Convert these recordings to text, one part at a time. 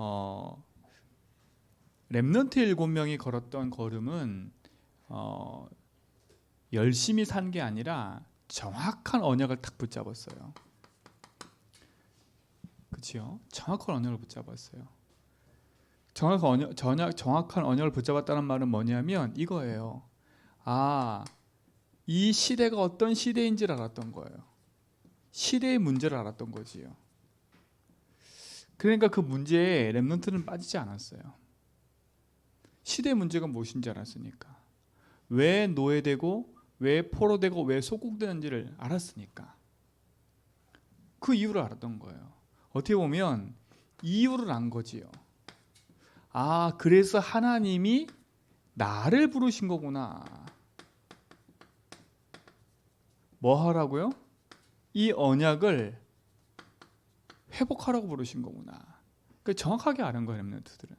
어, 렘넌트 일곱 명이 걸었던 걸음은 어, 열심히 산 게 아니라 정확한 언약을 딱 붙잡았어요. 그렇죠? 정확한 언약을 붙잡았어요. 정확한 언약, 전약, 정확한 언약을 붙잡았다는 말은 뭐냐면 이거예요. 아, 이 시대가 어떤 시대인지를 알았던 거예요. 시대의 문제를 알았던 거지요. 그러니까 그 문제에 렘넌트는 빠지지 않았어요. 시대의 문제가 무엇인지 알았으니까. 왜 노예되고 왜 포로되고 왜 소국되는지를 알았으니까. 그 이유를 알았던 거예요. 어떻게 보면 이유를 안 거지요. 아, 그래서 하나님이 나를 부르신 거구나. 뭐 하라고요? 이 언약을 회복하라고 부르신 거구나. 그 정확하게 아는 거예요, 렘넌트들은.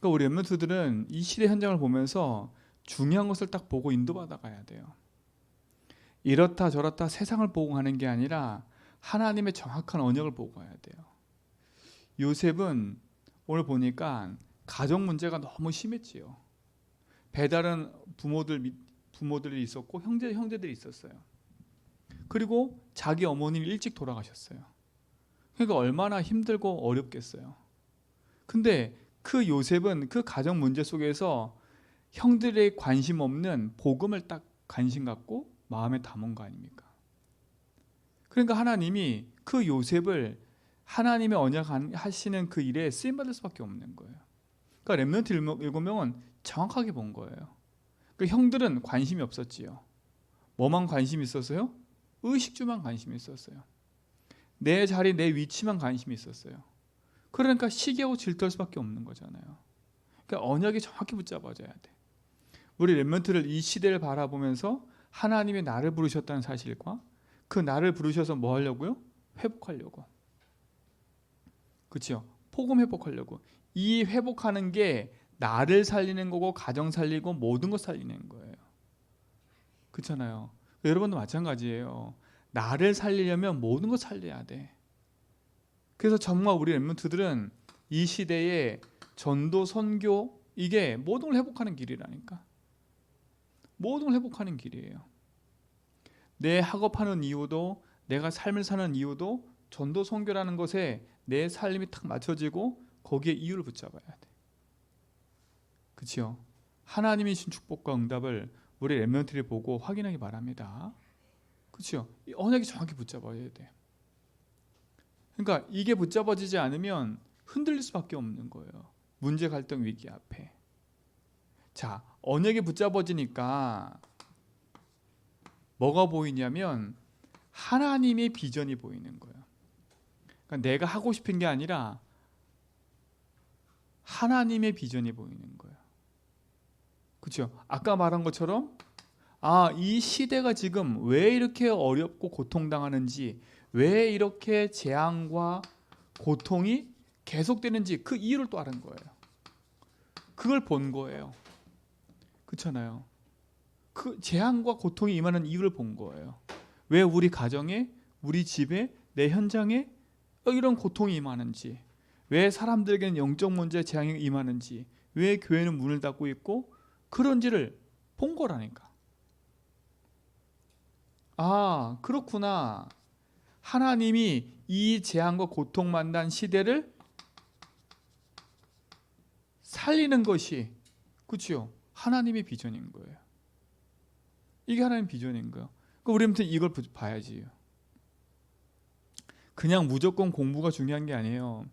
그러니까 우리 렘넌트들은 이 시대 현장을 보면서 중요한 것을 딱 보고 인도받아 가야 돼요. 이렇다 저렇다 세상을 보고 가는 게 아니라 하나님의 정확한 언약을 보고 가야 돼요. 요셉은 오늘 보니까 가정 문제가 너무 심했지요. 배달은 부모들 부모들이 있었고 형제 형제들이 있었어요. 그리고 자기 어머님이 일찍 돌아가셨어요. 그러니까 얼마나 힘들고 어렵겠어요. 근데 그 요셉은 그 가정 문제 속에서 형들의 관심 없는 복음을 딱 관심 갖고 마음에 담은 거 아닙니까? 그러니까 하나님이 그 요셉을 하나님의 언약 하시는 그 일에 쓰임 받을 수밖에 없는 거예요. 그러니까 렘넌트 일곱 명은 정확하게 본 거예요. 그 형들은 관심이 없었지요. 뭐만 관심이 있었어요? 의식주만 관심이 있었어요. 내 자리, 내 위치만 관심이 있었어요. 그러니까 시기하고 질투할 수밖에 없는 거잖아요. 그러니까 언약이 정확히 붙잡아져야 돼. 우리 렘먼트를 이 시대를 바라보면서 하나님이 나를 부르셨다는 사실과 그 나를 부르셔서 뭐 하려고요? 회복하려고. 그렇죠? 복음 회복하려고. 이 회복하는 게 나를 살리는 거고 가정 살리고 모든 것 살리는 거예요. 그렇잖아요. 여러분도 마찬가지예요. 나를 살리려면 모든 것 살려야 돼. 그래서 정말 우리 렘런트들은 이 시대에 전도 선교 이게 모든 걸 회복하는 길이라니까. 모든 걸 회복하는 길이에요. 내 학업하는 이유도 내가 삶을 사는 이유도 전도 선교라는 것에 내 삶이 탁 맞춰지고 거기에 이유를 붙잡아야 돼. 그렇죠? 하나님이 신 축복과 응답을 우리 렘런트를 보고 확인하기 바랍니다. 그렇죠? 언약이 정확히 붙잡아야 돼. 그러니까 이게 붙잡아지지 않으면 흔들릴 수밖에 없는 거예요. 문제 갈등 위기 앞에. 자, 언약이 붙잡아지니까 뭐가 보이냐면 하나님의 비전이 보이는 거예요. 그러니까 내가 하고 싶은 게 아니라 하나님의 비전이 보이는 거예요. 그렇죠? 아까 말한 것처럼 아, 이 시대가 지금 왜 이렇게 어렵고 고통당하는지, 왜 이렇게 재앙과 고통이 계속되는지 그 이유를 또 아는 거예요. 그걸 본 거예요. 그렇잖아요. 그 재앙과 고통이 임하는 이유를 본 거예요. 왜 우리 가정에, 우리 집에, 내 현장에 이런 고통이 임하는지, 왜 사람들에게는 영적 문제 재앙이 임하는지, 왜 교회는 문을 닫고 있고 그런지를 본 거라니까. 아, 그렇구나. 하나님이 이 재앙과 고통 만난 시대를 살리는 것이 그렇죠? 하나님의 비전인 거예요. 이게 하나님 비전인 거예요. 그러니까 우리한테 이걸 봐야지. 그냥 무조건 공부가 중요한 게 아니에요.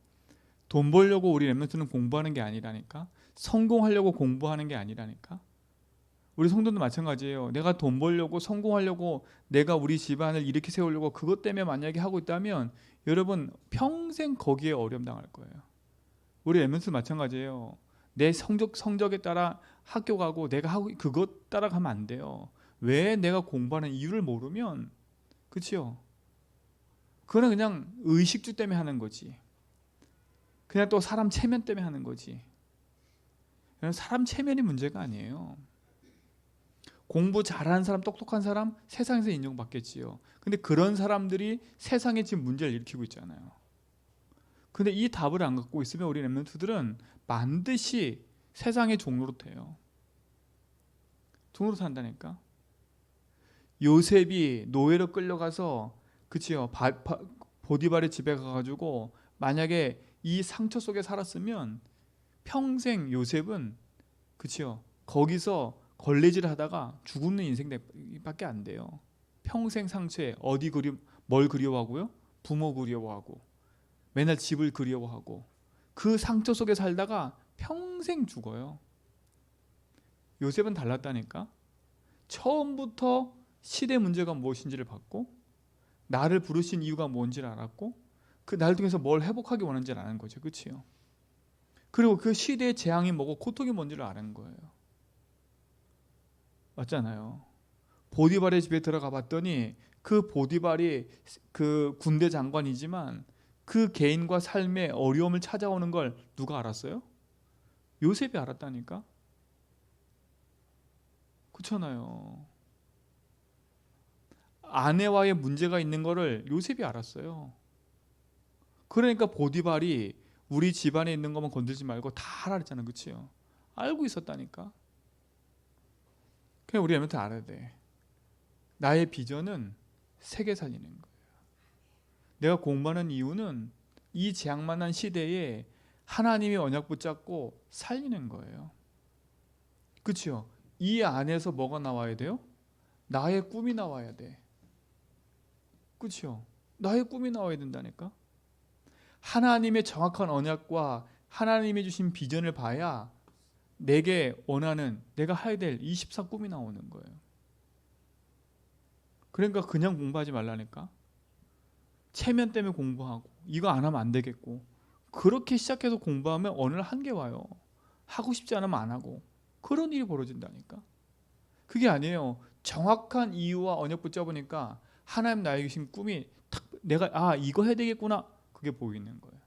돈 벌려고 우리 렘넌트는 공부하는 게 아니라니까. 성공하려고 공부하는 게 아니라니까. 우리 성도도 마찬가지예요. 내가 돈 벌려고 성공하려고 내가 우리 집안을 이렇게 세우려고 그것 때문에 만약에 하고 있다면 여러분 평생 거기에 어려움 당할 거예요. 우리 에멘스 마찬가지예요. 내 성적 성적에 따라 학교 가고 내가 하고 그것 따라가면 안 돼요. 왜 내가 공부하는 이유를 모르면 그렇죠? 그거는 그냥 의식주 때문에 하는 거지. 그냥 또 사람 체면 때문에 하는 거지. 사람 체면이 문제가 아니에요. 공부 잘하는 사람, 똑똑한 사람 세상에서 인정받겠지요. 근데 그런 사람들이 세상에 지금 문제를 일으키고 있잖아요. 근데 이 답을 안 갖고 있으면 우리 랩런트들은 반드시 세상의 종로로 돼요. 종로로 산다니까. 요셉이 노예로 끌려가서 그치요. 바, 바, 보디발의 집에 가가지고 만약에 이 상처 속에 살았으면 평생 요셉은 그치요. 거기서 걸레질 하다가 죽는 인생밖에 안 돼요. 평생 상처에 어디 그리 뭘 그리워하고요? 부모 그리워하고 맨날 집을 그리워하고 그 상처 속에 살다가 평생 죽어요. 요셉은 달랐다니까. 처음부터 시대 문제가 무엇인지를 봤고 나를 부르신 이유가 뭔지를 알았고 그 나를 통해서 뭘 회복하기 원하는지를 아는 거죠. 그렇지요? 그리고 그 시대의 재앙이 뭐고 고통이 뭔지를 아는 거예요. 맞잖아요. 보디발의 집에 들어가 봤더니 그 보디발이 그 군대 장관이지만 그 개인과 삶의 어려움을 찾아오는 걸 누가 알았어요? 요셉이 알았다니까. 그렇잖아요. 아내와의 문제가 있는 거를 요셉이 알았어요. 그러니까 보디발이 우리 집안에 있는 것만 건들지 말고 다 그랬잖아요. 그치요? 알고 있었다니까. 그냥 우리 애한테 알아야 돼. 나의 비전은 세계 살리는 거예요. 내가 공부하는 이유는 이 재앙만한 시대에 하나님의 언약 붙잡고 살리는 거예요. 그치요? 이 안에서 뭐가 나와야 돼요? 나의 꿈이 나와야 돼. 그치요? 나의 꿈이 나와야 된다니까? 하나님의 정확한 언약과 하나님이 주신 비전을 봐야 내게 원하는 내가 해야 될 24 꿈이 나오는 거예요. 그러니까 그냥 공부하지 말라니까. 체면 때문에 공부하고 이거 안 하면 안 되겠고 그렇게 시작해서 공부하면 어느 날 한계 와요. 하고 싶지 않으면 안 하고 그런 일이 벌어진다니까. 그게 아니에요. 정확한 이유와 언약 붙잡으니까 하나님 나에게 주신 꿈이 탁 내가 아 이거 해야 되겠구나 그게 보이는 거예요.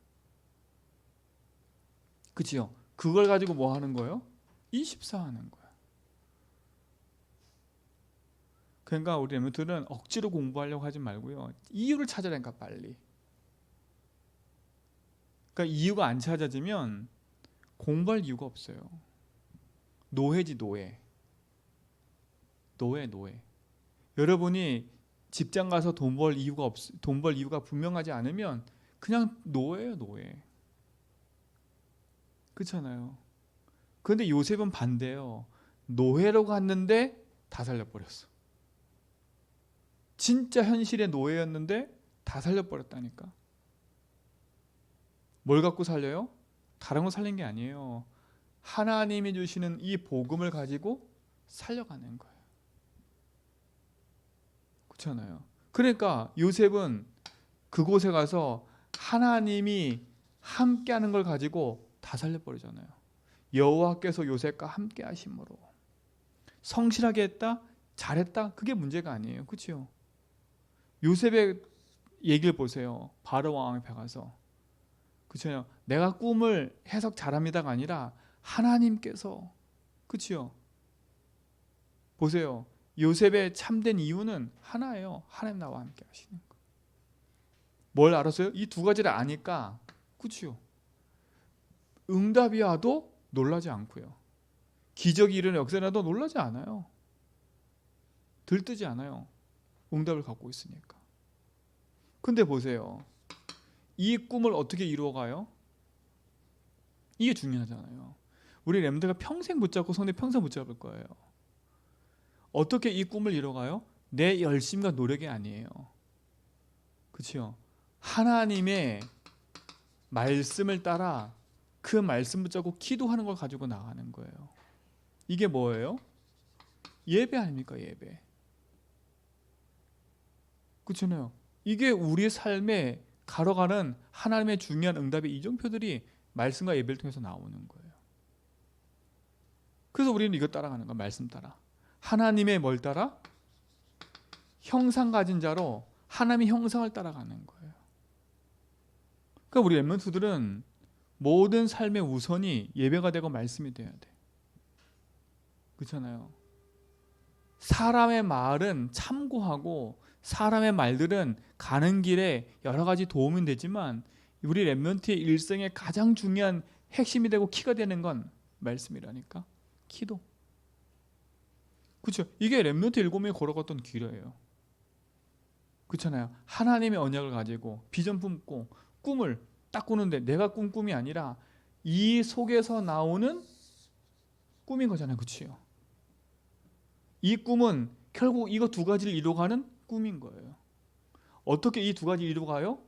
그치요? 그걸 가지고 뭐 하는 거예요? 24 하는 거야. 그러니까 우리 엠들은 억지로 공부하려고 하지 말고요. 이유를 찾아내니까 빨리. 그러니까 이유가 안 찾아지면 공부할 이유가 없어요. 노예지 노예. 노예 노예. 여러분이 직장 가서 돈 벌 이유가 없, 돈 벌 이유가 분명하지 않으면 그냥 노예예요 노예. 그렇잖아요. 그런데 요셉은 반대예요. 노예로 갔는데 다 살려버렸어. 진짜 현실의 노예였는데 다 살려버렸다니까. 뭘 갖고 살려요? 다른 거 살린 게 아니에요. 하나님이 주시는 이 복음을 가지고 살려가는 거예요. 그렇잖아요. 그러니까 요셉은 그곳에 가서 하나님이 함께하는 걸 가지고 다 살려버리잖아요. 여호와께서 요셉과 함께 하심으로 성실하게 했다, 잘했다, 그게 문제가 아니에요. 그렇죠? 요셉의 얘기를 보세요. 바로 왕 앞에 가서 그렇죠? 내가 꿈을 해석 잘합니다가 아니라 하나님께서 그렇죠? 보세요. 요셉의 참된 이유는 하나예요. 하나님 나와 함께 하시는 거. 뭘 알았어요? 이 두 가지를 아니까 그렇죠? 응답이 와도 놀라지 않고요. 기적이 일어나 역사나도 놀라지 않아요. 들뜨지 않아요. 응답을 갖고 있으니까. 근데 보세요. 이 꿈을 어떻게 이루어가요? 이게 중요하잖아요. 우리 렘드가 평생 붙잡고 성대 평생 붙잡을 거예요. 어떻게 이 꿈을 이뤄가요? 내 열심과 노력이 아니에요. 그렇죠? 하나님의 말씀을 따라 그 말씀 붙잡고 기도하는 걸 가지고 나가는 거예요. 이게 뭐예요? 예배 아닙니까 예배? 그렇잖아요. 이게 우리의 삶에 가로가는 하나님의 중요한 응답의 이정표들이 말씀과 예배를 통해서 나오는 거예요. 그래서 우리는 이거 따라가는 거야. 말씀 따라. 하나님의 뭘 따라? 형상 가진 자로 하나님의 형상을 따라가는 거예요. 그러니까 우리 랩런트들은 모든 삶의 우선이 예배가 되고 말씀이 돼야 돼. 그렇잖아요. 사람의 말은 참고하고 사람의 말들은 가는 길에 여러 가지 도움이 되지만 우리 렘넌트의 일생에 가장 중요한 핵심이 되고 키가 되는 건 말씀이라니까. 기도. 그렇죠. 이게 렘넌트 일곱 명이 걸어갔던 길이에요. 그렇잖아요. 하나님의 언약을 가지고 비전 품고 꿈을 딱 꾸는데 내가 꾼 꿈이 아니라 이 속에서 나오는 꿈인 거잖아요. 그렇지요. 이 꿈은 결국 이거 두 가지를 이루어가는 꿈인 거예요. 어떻게 이 두 가지 이루어가요?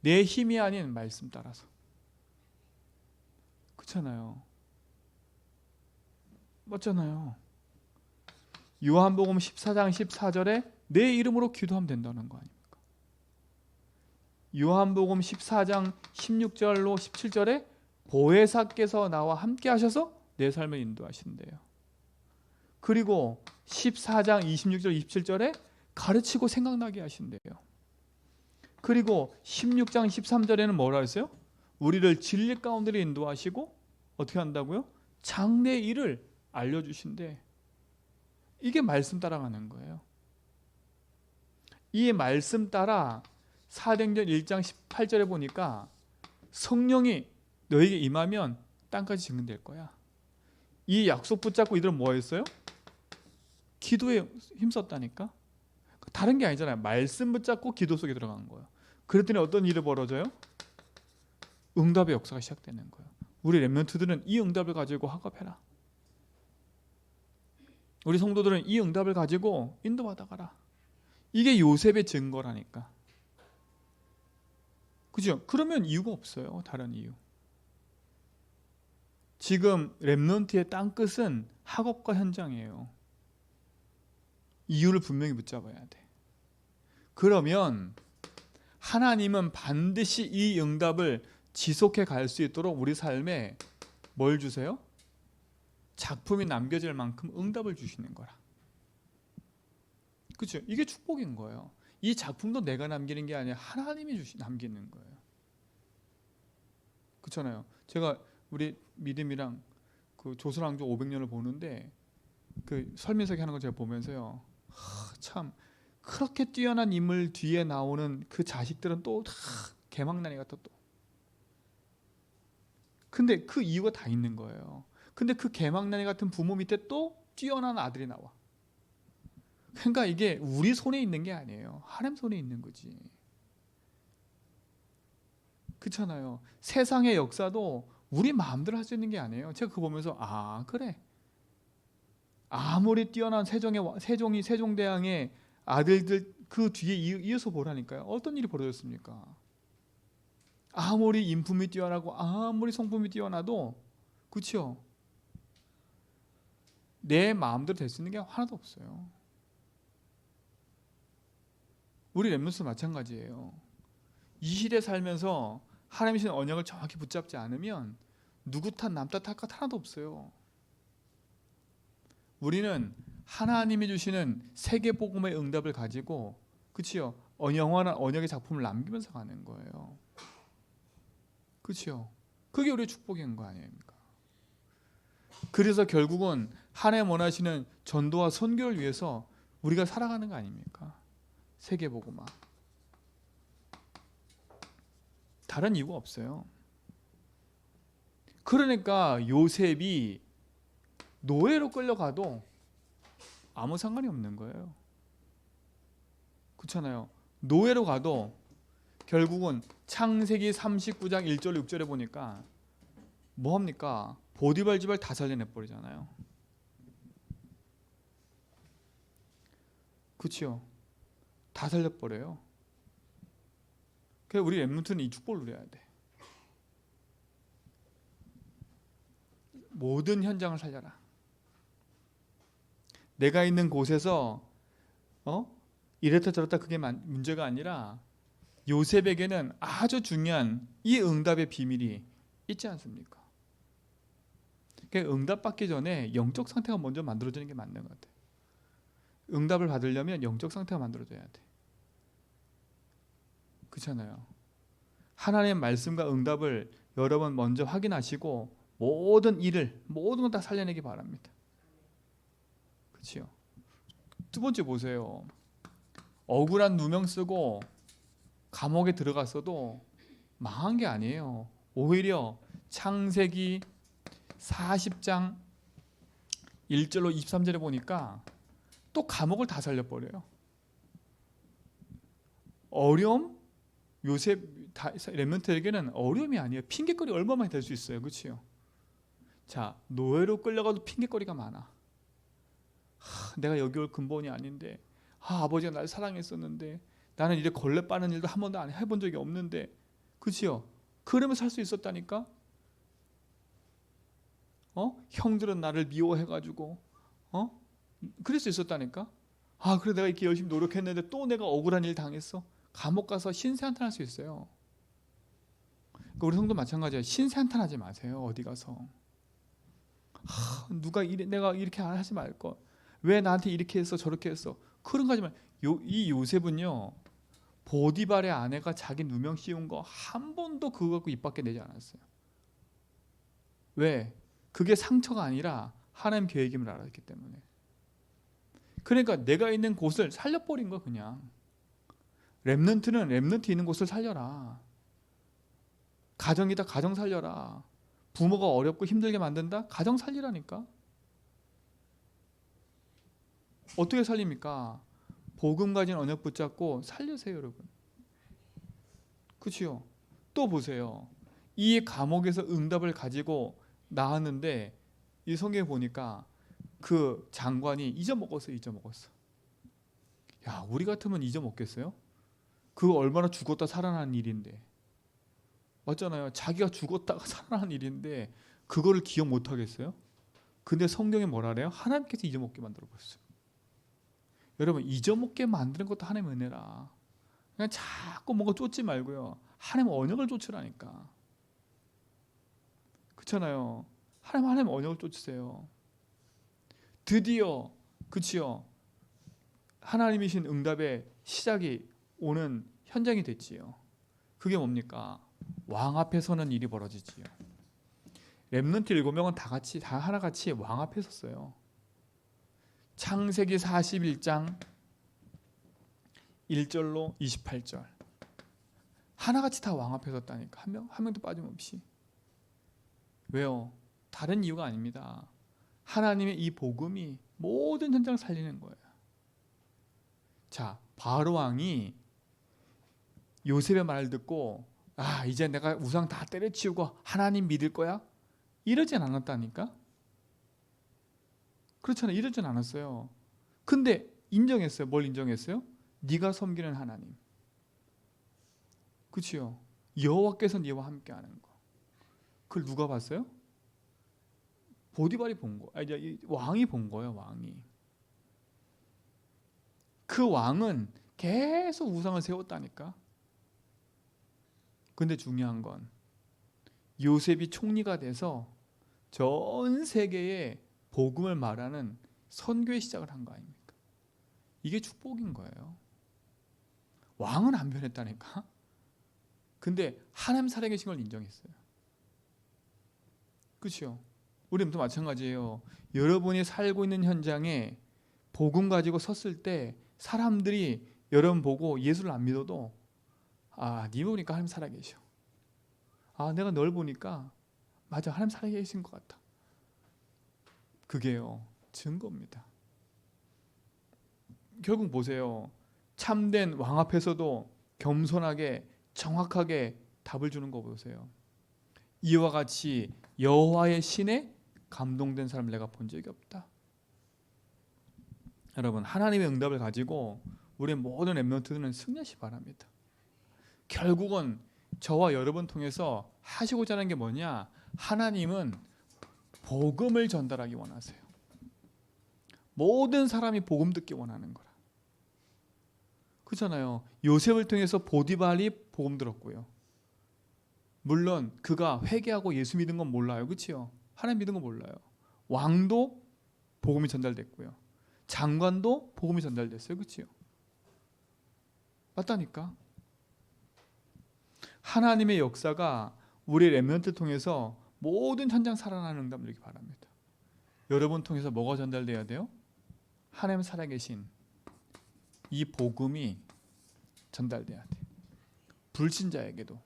내 힘이 아닌 말씀 따라서. 그렇잖아요. 맞잖아요. 요한복음 14장 14절에 내 이름으로 기도하면 된다는 거 아닙니까? 요한복음 14장 16절로 17절에 보혜사께서 나와 함께 하셔서 내 삶을 인도하신대요. 그리고 14장 26절 27절에 가르치고 생각나게 하신대요. 그리고 16장 13절에는 뭐라 했어요? 우리를 진리 가운데로 인도하시고 어떻게 한다고요? 장래 일을 알려주신대. 이게 말씀 따라가는 거예요. 이 말씀 따라 사도행전 1장 18절에 보니까 성령이 너에게 임하면 땅까지 증언될 거야. 이 약속 붙잡고 이들은 뭐 했어요? 기도에 힘썼다니까. 다른 게 아니잖아요. 말씀 붙잡고 기도 속에 들어간 거예요. 그랬더니 어떤 일이 벌어져요? 응답의 역사가 시작되는 거예요. 우리 렘넌트들은 이 응답을 가지고 학업해라. 우리 성도들은 이 응답을 가지고 인도받아 가라. 이게 요셉의 증거라니까. 그죠? 그러면 이유가 없어요. 다른 이유. 지금 렘넌트의 땅끝은 학업과 현장이에요. 이유를 분명히 붙잡아야 돼. 그러면 하나님은 반드시 이 응답을 지속해 갈 수 있도록 우리 삶에 뭘 주세요? 작품이 남겨질 만큼 응답을 주시는 거라. 그렇죠? 이게 축복인 거예요. 이 작품도 내가 남기는 게 아니라 하나님이 주시 남기는 거예요. 그렇잖아요. 제가 우리 믿음이랑 그 조선 왕조 500년을 보는데 그 설민석이 하는 거 제가 보면서요. 하, 참 그렇게 뛰어난 인물 뒤에 나오는 그 자식들은 또 다 개망나니 같아 또. 근데 그 이유가 다 있는 거예요. 근데 그 개망나니 같은 부모 밑에 또 뛰어난 아들이 나와. 그러니까 이게 우리 손에 있는 게 아니에요. 하나님 손에 있는 거지. 그렇잖아요. 세상의 역사도 우리 마음대로 할 수 있는 게 아니에요. 제가 그거 보면서 아 그래. 아무리 뛰어난 세종의 세종이 세종대왕의 아들들 그 뒤에 이어서 보라니까요. 어떤 일이 벌어졌습니까? 아무리 인품이 뛰어나고 아무리 성품이 뛰어나도 그렇죠. 내 마음대로 될 수 있는 게 하나도 없어요. 우리 렘넌스 마찬가지예요. 이 시대 살면서 하나님이 신 언약을 정확히 붙잡지 않으면 누구 탓 남 탓 할 것 하나도 없어요. 우리는 하나님이 주시는 세계 복음의 응답을 가지고 그치요 영원한 언약의 작품을 남기면서 가는 거예요. 그치요 그게 우리의 축복인 거 아닙니까? 그래서 결국은 하나님 원하시는 전도와 선교를 위해서 우리가 살아가는 거 아닙니까? 세계 복음화. 다른 이유가 없어요. 그러니까 요셉이 노예로 끌려가도 아무 상관이 없는 거예요. 그렇잖아요. 노예로 가도 결국은 창세기 39장 1절 6절에 보니까 뭐 합니까? 보디발 집을 다 살려내 버리잖아요. 그렇죠? 다 살려 버려요. 그래서 우리 렘넌트는 이 축복을 누려야 돼. 모든 현장을 살려라. 내가 있는 곳에서 어 이랬다 저랬다 그게 문제가 아니라 요셉에게는 아주 중요한 이 응답의 비밀이 있지 않습니까? 그러니까 응답 받기 전에 영적 상태가 먼저 만들어지는 게 맞는 것 같아요. 응답을 받으려면 영적 상태가 만들어져야 돼. 그렇잖아요. 하나님의 말씀과 응답을 여러분 먼저 확인하시고 모든 일을 모든 걸 다 살려내기 바랍니다. 그렇죠? 두 번째 보세요. 억울한 누명 쓰고 감옥에 들어갔어도 망한 게 아니에요. 오히려 창세기 40장 1절로 23절에 보니까 또 감옥을 다 살려버려요. 어려움? 요셉 다- 렘넌트에게는 어려움이 아니에요. 핑계거리 얼마 많이 될수 있어요. 그렇지요? 자, 노예로 끌려가도 핑계거리가 많아. 하, 내가 여기 올 근본이 아닌데 아, 아버지가 날 사랑했었는데 나는 이래 걸레 빠는 일도 한 번도 안 해본 적이 없는데 그치요? 그러면 살 수 있었다니까? 어? 형들은 나를 미워해가지고 어? 그럴 수 있었다니까? 아 그래 내가 이렇게 열심히 노력했는데 또 내가 억울한 일 당했어 감옥 가서 신세 한탄할 수 있어요 그러니까 우리 성도 마찬가지예요 신세 한탄하지 마세요 어디 가서 하, 누가 이래, 내가 이렇게 하지 말 걸 왜 나한테 이렇게 했어 저렇게 했어 그런 거 하지 말. 요, 이 요셉은요 보디발의 아내가 자기 누명 씌운 거 한 번도 그거 갖고 입 밖에 내지 않았어요. 왜? 그게 상처가 아니라 하나님 계획임을 알았기 때문에. 그러니까 내가 있는 곳을 살려버린 거 그냥. 렘넌트는 렘넌트 있는 곳을 살려라. 가정이다 가정 살려라. 부모가 어렵고 힘들게 만든다? 가정 살리라니까. 어떻게 살립니까? 복음 가진 언약 붙잡고 살려세요, 여러분. 그렇지요? 또 보세요. 이 감옥에서 응답을 가지고 나왔는데 이 성경에 보니까 그 장관이 잊어먹었어, 잊어먹었어. 야, 우리 같으면 잊어먹겠어요? 그거 얼마나 죽었다 살아난 일인데. 맞잖아요. 자기가 죽었다가 살아난 일인데 그거를 기억 못 하겠어요? 근데 성경에 뭐라 그래요? 하나님께서 잊어먹게 만들어 버렸어요. 여러분 잊어먹게 만드는 것도 하나님의 은혜라. 그냥 자꾸 뭔가 쫓지 말고요. 하나님 언약을 쫓으라니까. 그렇잖아요. 하나님 하나님 언약을 쫓으세요. 드디어 그치요. 하나님이신 응답의 시작이 오는 현장이 됐지요. 그게 뭡니까? 왕 앞에 서는 일이 벌어지지요. 렘넌트 일곱 명은 다 같이 다 하나같이 왕 앞에 섰어요. 창세기 41장 1절로 28절. 하나같이 다 왕 앞에 섰다니까. 한 명, 한 명도 빠짐없이. 왜요? 다른 이유가 아닙니다. 하나님의 이 복음이 모든 현장을 살리는 거예요. 자, 바로 왕이 요셉의 말을 듣고 아, 이제 내가 우상 다 때려치우고 하나님 믿을 거야? 이러진 않았다니까. 그렇잖아요. 이러진 않았어요. 근데 인정했어요. 뭘 인정했어요? 네가 섬기는 하나님. 그렇지요. 여호와께서 네와 함께하는 거. 그걸 누가 봤어요? 보디발이 본 거. 아 이제 이 왕이 본 거예요. 왕이. 그 왕은 계속 우상을 세웠다니까. 근데 중요한 건 요셉이 총리가 돼서 전 세계에 복음을 말하는 선교의 시작을 한 거 아닙니까? 이게 축복인 거예요. 왕은 안 변했다니까. 근데 하나님 살아계신 걸 인정했어요. 그렇죠? 우리도 마찬가지예요. 여러분이 살고 있는 현장에 복음 가지고 섰을 때 사람들이 여러분 보고 예수를 안 믿어도 아, 네 보니까 하나님 살아계셔. 아, 내가 널 보니까 맞아, 하나님 살아계신 것 같아. 그게요 증거입니다. 결국 보세요. 참된 왕 앞에서도 겸손하게 정확하게 답을 주는 거 보세요. 이와 같이 여호와의 신에 감동된 사람을 내가 본 적이 없다. 여러분 하나님의 응답을 가지고 우리 모든 렘넌트들은 승리하시 바랍니다. 결국은 저와 여러분 통해서 하시고자 하는 게 뭐냐? 하나님은 복음을 전달하기 원하세요. 모든 사람이 복음 듣기 원하는 거라. 그렇잖아요. 요셉을 통해서 보디발이 복음 들었고요. 물론 그가 회개하고 예수 믿은 건 몰라요. 그렇지요? 하나님 믿은 건 몰라요. 왕도 복음이 전달됐고요. 장관도 복음이 전달됐어요. 그렇지요? 맞다니까. 하나님의 역사가 우리 렘넌트 통해서 모든 현장 살아나는 응답 누리기 바랍니다. 여러분 통해서 뭐가 전달돼야 돼요? 하나님 살아계신 이 복음이 전달돼야 돼. 불신자에게도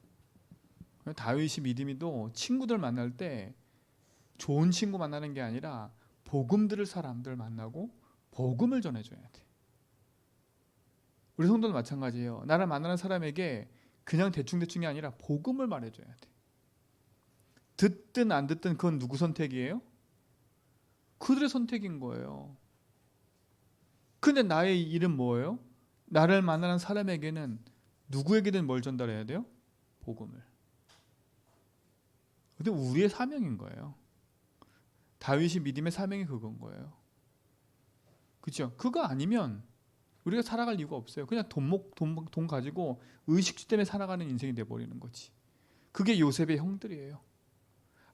다윗이 믿음이도 친구들 만날 때 좋은 친구 만나는 게 아니라 복음 들을 사람들 만나고 복음을 전해줘야 돼. 우리 성도도 마찬가지예요. 나를 만나는 사람에게 그냥 대충 대충이 아니라 복음을 말해줘야 돼. 듣든 안 듣든 그건 누구 선택이에요? 그들의 선택인 거예요. 근데 나의 일은 뭐예요? 나를 만나는 사람에게는 누구에게든 뭘 전달해야 돼요? 복음을. 근데 우리의 사명인 거예요. 다윗이 믿음의 사명이 그건 거예요. 그렇죠? 그거 아니면 우리가 살아갈 이유가 없어요. 그냥 돈 목 돈, 돈 가지고 의식주 때문에 살아가는 인생이 돼 버리는 거지. 그게 요셉의 형들이에요.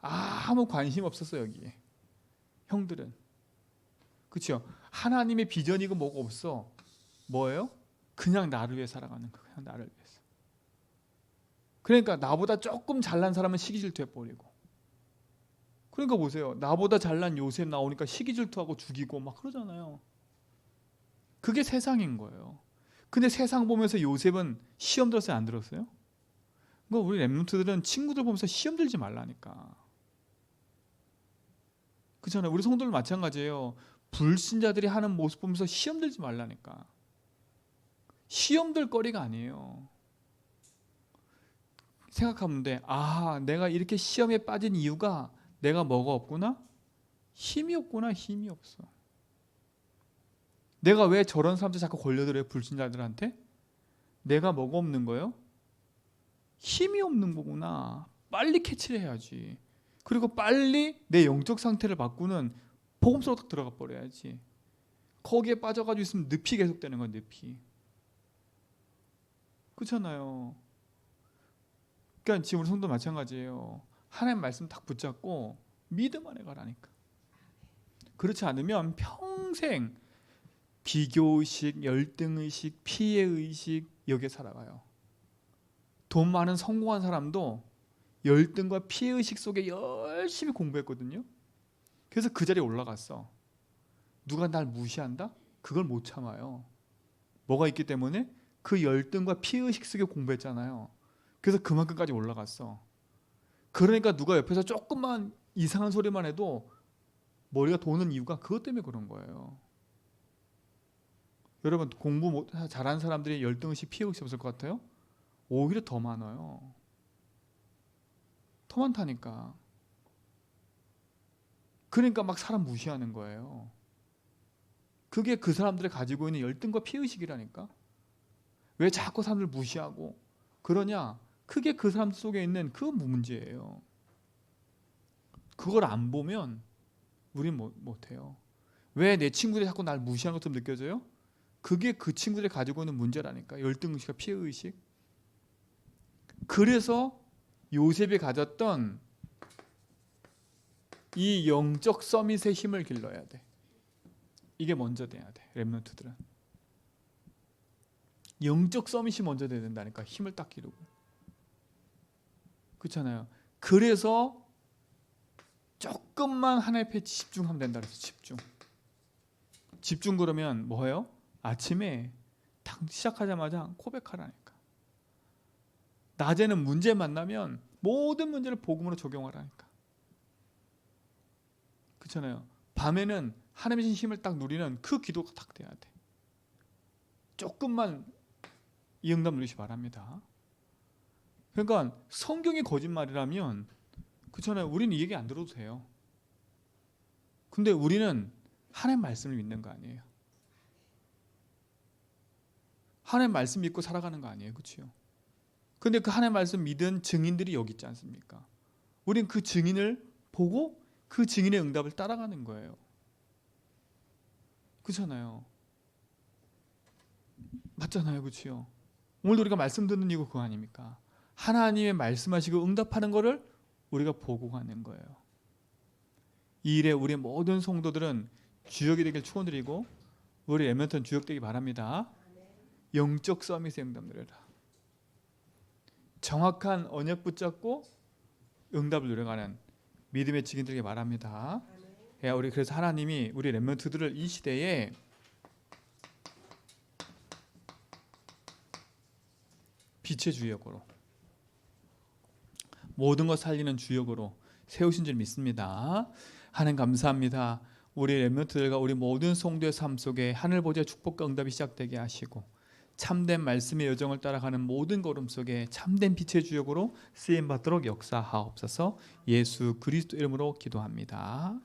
아무 관심 없었어 여기에. 형들은. 그렇죠? 하나님의 비전이고 뭐가 없어. 뭐예요? 그냥 나를 위해 살아가는 거. 그냥 나를 위해서. 그러니까 나보다 조금 잘난 사람은 시기 질투해 버리고. 그러니까 보세요. 나보다 잘난 요셉 나오니까 시기 질투하고 죽이고 막 그러잖아요. 그게 세상인 거예요. 근데 세상 보면서 요셉은 시험 들었어요, 안 들었어요? 그러니까 우리 랩런트들은 친구들 보면서 시험 들지 말라니까. 그렇잖아요. 우리 성도들 마찬가지예요. 불신자들이 하는 모습 보면서 시험 들지 말라니까. 시험 들 거리가 아니에요. 생각하면 돼. 아, 내가 이렇게 시험에 빠진 이유가 내가 뭐가 없구나? 힘이 없구나. 힘이 없어. 내가 왜 저런 사람들 자꾸 걸려들어요? 불신자들한테? 내가 뭐가 없는 거예요? 힘이 없는 거구나. 빨리 캐치를 해야지. 그리고 빨리 내 영적 상태를 바꾸는 복음서로 딱 들어가 버려야지. 거기에 빠져가지고 있으면 늪이 계속되는 거야, 늪이. 그렇잖아요. 그러니까 지금 우리 성도 마찬가지예요. 하나님 말씀 딱 붙잡고 믿음 안에 가라니까. 그렇지 않으면 평생 비교의식, 열등의식, 피해의식 여기에 살아가요. 돈 많은 성공한 사람도 열등과 피해의식 속에 열심히 공부했거든요. 그래서 그 자리에 올라갔어. 누가 날 무시한다? 그걸 못 참아요. 뭐가 있기 때문에 그 열등과 피해의식 속에 공부했잖아요. 그래서 그만큼까지 올라갔어. 그러니까 누가 옆에서 조금만 이상한 소리만 해도 머리가 도는 이유가 그것 때문에 그런 거예요. 여러분 공부 못 잘하는 사람들이 열등의식 피해 의식 없을 것 같아요? 오히려 더 많아요. 더 많다니까. 그러니까 막 사람 무시하는 거예요. 그게 그 사람들이 가지고 있는 열등과 피의식이라니까. 왜 자꾸 사람들 무시하고 그러냐? 그게 그 사람 속에 있는 그 문제예요. 그걸 안 보면 우린 못, 못해요. 왜 내 친구들이 자꾸 날 무시하는 것처럼 느껴져요? 그게 그 친구들이 가지고 있는 문제라니까. 열등의식과 피해의식. 그래서 요셉이 가졌던 이 영적 서밋의 힘을 길러야 돼. 이게 먼저 돼야 돼. 랩런트들은. 영적 서밋이 먼저 돼야 된다니까. 힘을 딱 기르고. 그렇잖아요. 그래서 조금만 하나의 패치 집중하면 된다 그래서 집중. 집중 그러면 뭐예요? 아침에 딱 시작하자마자 고백하라니까. 낮에는 문제 만나면 모든 문제를 복음으로 적용하라니까. 그렇잖아요. 밤에는 하나님의 힘을 딱 누리는 그 기도가 딱 돼야 돼. 조금만 이 응답 누리시 바랍니다. 그러니까 성경이 거짓말이라면 그렇잖아요. 우리는 이 얘기 안 들어도 돼요. 근데 우리는 하나님 말씀을 믿는 거 아니에요. 하나님 말씀 믿고 살아가는 거 아니에요. 그렇죠? 근데 그 하나님 말씀 믿은 증인들이 여기 있지 않습니까? 우린 그 증인을 보고 그 증인의 응답을 따라가는 거예요. 그렇잖아요. 맞잖아요. 그렇죠? 오늘 우리가 말씀 듣는 이유 그거 아닙니까? 하나님의 말씀하시고 응답하는 거를 우리가 보고 가는 거예요. 이 일에 우리 모든 성도들은 주역이 되길 축원드리고 우리 에멘턴 주역 되기 바랍니다. 영적 서밋의 응답 누려라. 정확한 언약 붙잡고 응답을 누려가는 믿음의 증인들에게 말합니다. 야, 우리 그래서 하나님이 우리 렘넌트들을 이 시대에 빛의 주역으로 모든 것 살리는 주역으로 세우신 줄 믿습니다. 하나님 감사합니다. 우리 렘넌트들과 우리 모든 성도의 삶 속에 하늘 보좌 축복과 응답이 시작되게 하시고 참된 말씀의 여정을 따라가는 모든 걸음 속에 참된 빛의 주역으로 쓰임 받도록 역사하옵소서. 예수 그리스도 이름으로 기도합니다.